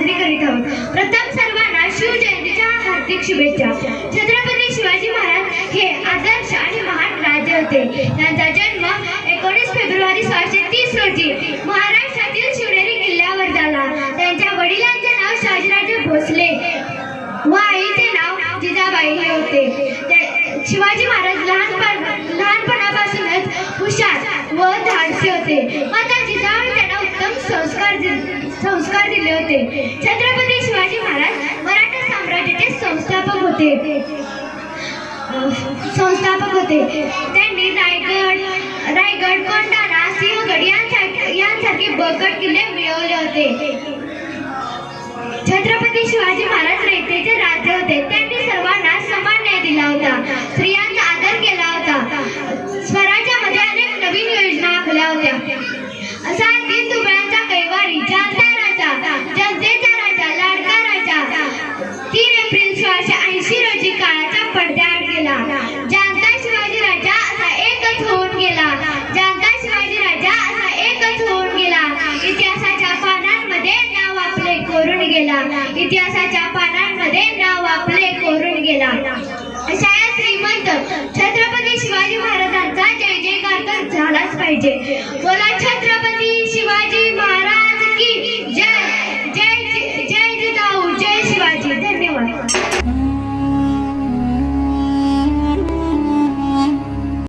साजरी करीत आहोत. प्रथम सर्वांना शिवजयंतीच्या हार्दिक शुभेच्छा. छत्रपती शिवाजी महाराज हे आदर्श आणि महान राजे होते. त्यांचा जन्म एकोणीस फेब्रुवारी सोळाशे तीस रोजी महाराष्ट्रातील शिवनेरी किल्ल्यावर झाला. त्यांच्या वडिलांचे नाव शहाजीराजे भोसले. व आईचे नाव जिजाबाई हे होते. शिवाजी महाराज लहानपण लहानपणापासूनच हुशार व धाडसे होते. माता जिजाबाई त्यांना उत्तम संस्कार दिले संस्कार दिले होते. छत्रपती शिवाजी महाराज मराठा साम्राज्याचे संस्थापक होते. संस्थापक होते. त्यांनी रायगड रायगड कोंडाणा सिंहगड यांसारखे यांसारखे बळकट किल्ले मिळवले होते. छत्रपती शिवाजी इतिहासाच्या पानांमध्ये नाव आपले कोरून गेला. अशा या श्रीमंत छत्रपती शिवाजी महाराजांचा जय जयकार तर झालाच पाहिजे. बोला छत्रपती